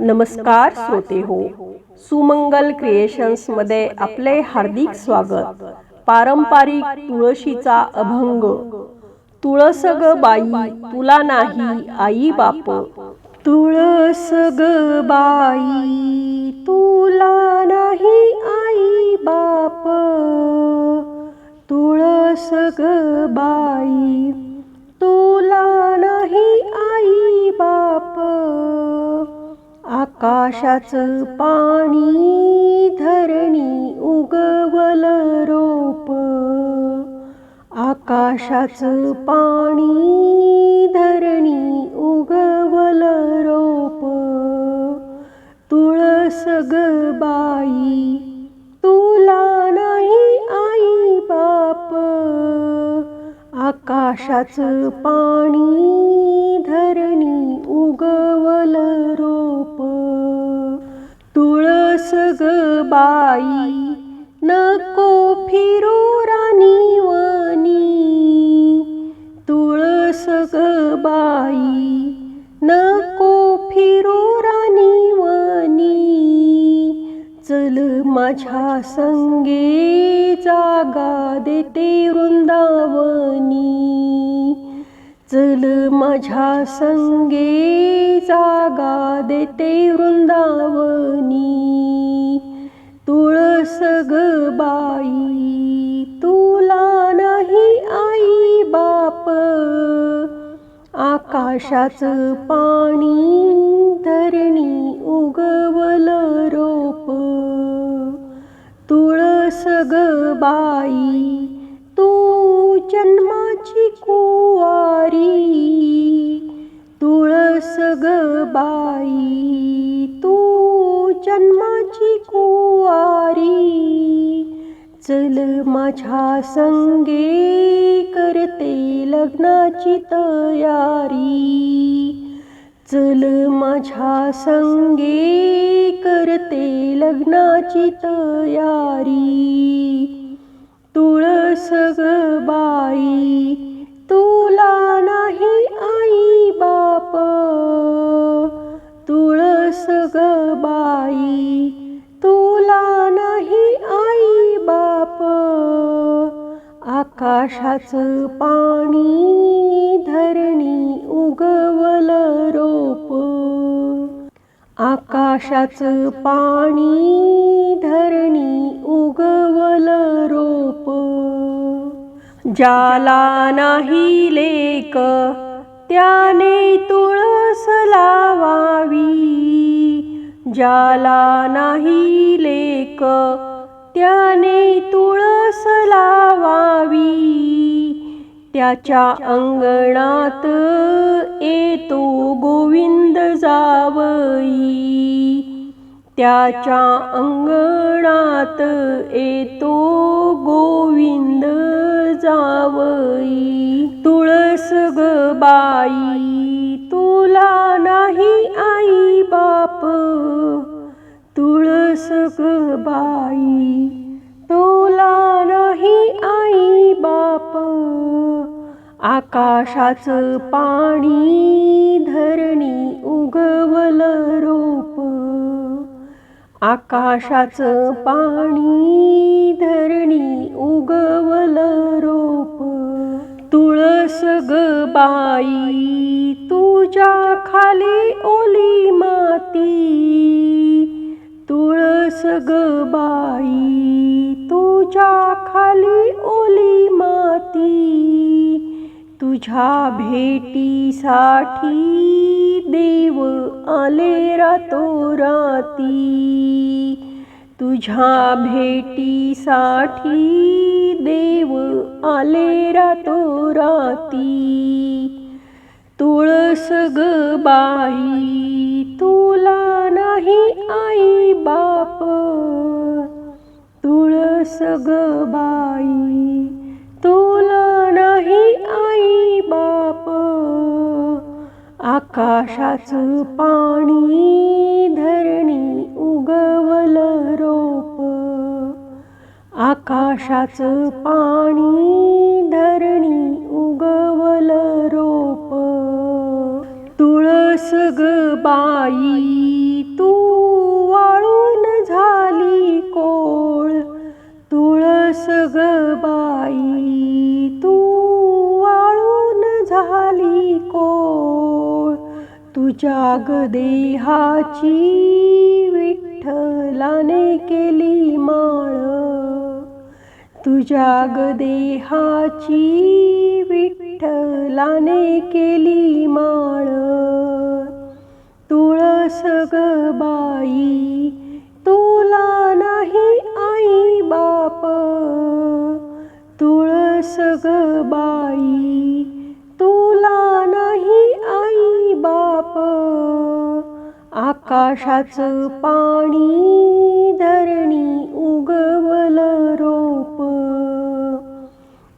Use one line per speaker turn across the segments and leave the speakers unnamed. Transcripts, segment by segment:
नमस्कार श्रोते हो. सुमंगल क्रिएशन्समध्ये आपले हार्दिक स्वागत. पारंपरिक तुळशीचा अभंग. तुळस ग बाई तुला नाही आई बाप. तुळस ग बाई तुला नाही आई बाप. तुळस ग बाई आकाशाचं पाणी धरणी उगवल रोप. आकाशाचं पाणी धरणी उगवल रोप. तुळस ग बाई तुला नाही आई बाप. आकाशाचं पाणी धरणी उग रोप सग बाई नको फिरू राणी वनी. तुळस ग बाई नको फिरू राणी वनी. चल माझ्या संगे जागा देते वृंदावनी. चल माझ्या संगे जागा देते वृंदावनी. बाई तुला नाही आई बाप. आकाशाचं पाणी धरणी उगवल रोप. तुळस ग बाई चल माझ्या संगे करते लग्नाची तयारी. चल माझ्या संगे करते लग्नाची तयारी. तुळस बाई आकाशाचं पाणी धरणी उगवल रोप. आकाशाचं पाणी धरणी उगवल रोप. ज्याला नाही लेक त्याने तुळस लावावी. ज्याला नाही लेक त्याने तुळस लावावी. त्याच्या अंगणात येतो गोविंद जावई. त्याच्या अंगणात येतो आई बाई तुला नाही आई बाप. आकाशाचं पाणी धरणी उगवल रोप. आकाशाचं पाणी धरणी उगवल रोप. तुळस ग बाई तुझ्या खाली ओली माती. बाई तुझ्या खाली ओली माती तुझ्या भेटीसाठी देव आले रातो राती. तुझ्या भेटीसाठी देव आले रातो राती. तुळस ग बाई तुला नाही आई बाप. सग बाई तुला नाही आई बाप. आकाशाचं पाणी धरणी उगवल रोप. आकाशाचं पाणी धरणी उगवल रोप. तुळस ग बाई ग बाई तू वाळून झाली को तुझ्या ग देहाची विठ्ठलाने केली माळ. तुझ्या ग देहाची विठ्ठलाने केली आकाशाचं पाणी धरणी उगवल रोप.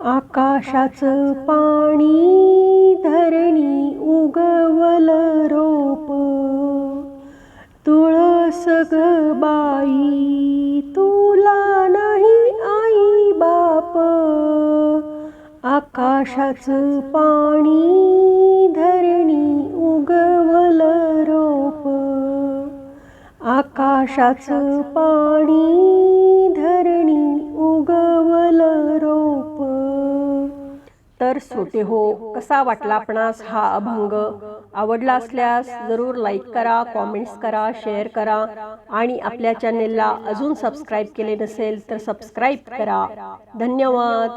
आकाशाचं पाणी धरणी उगवल रोप. तुळस ग बाई तुला नाही आई बाप. आकाशाचं पाणी धरणी आकाशाचं पाणी धरणी उगवल रोप. तर सोटे हो कसा वाटला आपणास हा अभंग? आवडला असल्यास जरूर लाईक करा कॉमेंट्स करा शेअर करा. आणि आपल्या चॅनेलला अजून सबस्क्राईब केले नसेल तर सबस्क्राईब करा. धन्यवाद.